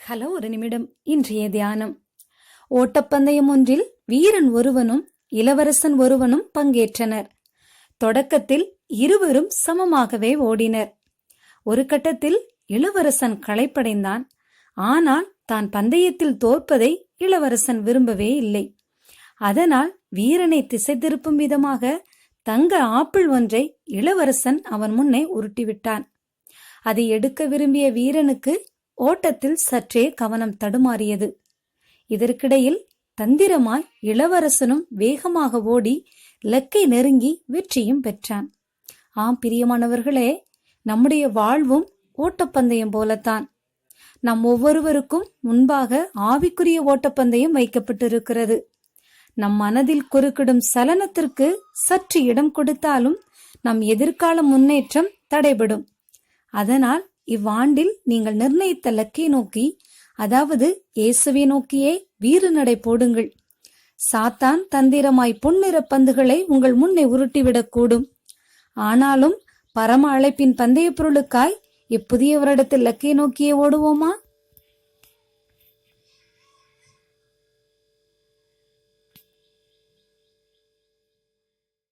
Hello ஒரு நிமிடம். இன்றைய தியானம். ஓட்டப்பந்தயம் ஒன்றில் வீரன் ஒருவனும் இளவரசன் ஒருவனும் பங்கேற்றனர். தொடக்கத்தில் இருவரும் சமமாகவே ஓடினர். ஒரு கட்டத்தில் இளவரசன் களைப்படைந்தான். ஆனால் தான் பந்தயத்தில் தோற்பதை இளவரசன் விரும்பவே இல்லை. அதனால் வீரனை திசை திருப்பும் விதமாக தங்க ஆப்பிள் ஒன்றை இளவரசன் அவன் முன்னே உருட்டிவிட்டான். அதை எடுக்க விரும்பிய வீரனுக்கு ஓட்டத்தில் சற்றே கவனம் தடுமாறியது. இதற்கிடையில் தந்திரமாய் இளவரசனும் வேகமாக ஓடி லக்கை நெருங்கி வெற்றியும் பெற்றான். ஆம் பிரியமானவர்களே நம்முடைய வாழ்வும் ஓட்டப்பந்தயம் போலத்தான். நம் ஒவ்வொருவருக்கும் முன்பாக ஆவிக்குரிய ஓட்டப்பந்தயம் வைக்கப்பட்டிருக்கிறது. நம் மனதில் குறுக்கிடும் சலனத்திற்கு சற்று இடம் கொடுத்தாலும் நம் எதிர்கால முன்னேற்றம் தடைபடும். அதனால் இவ்வாண்டில் நீங்கள் நிர்ணயித்த லக்கை நோக்கி அதாவது இயேசுவை நோக்கியே வீறு நடை போடுங்கள். சாத்தான் தந்திரமாய் பொன்னிற பந்துகளை உங்கள் முன்னே உருட்டிவிடக்கூடும். ஆனாலும் பரம அழைப்பின் பந்தய பொருளுக்காய் இப்புதிய வருடத்தில் லக்கை நோக்கியே ஓடுவோமா?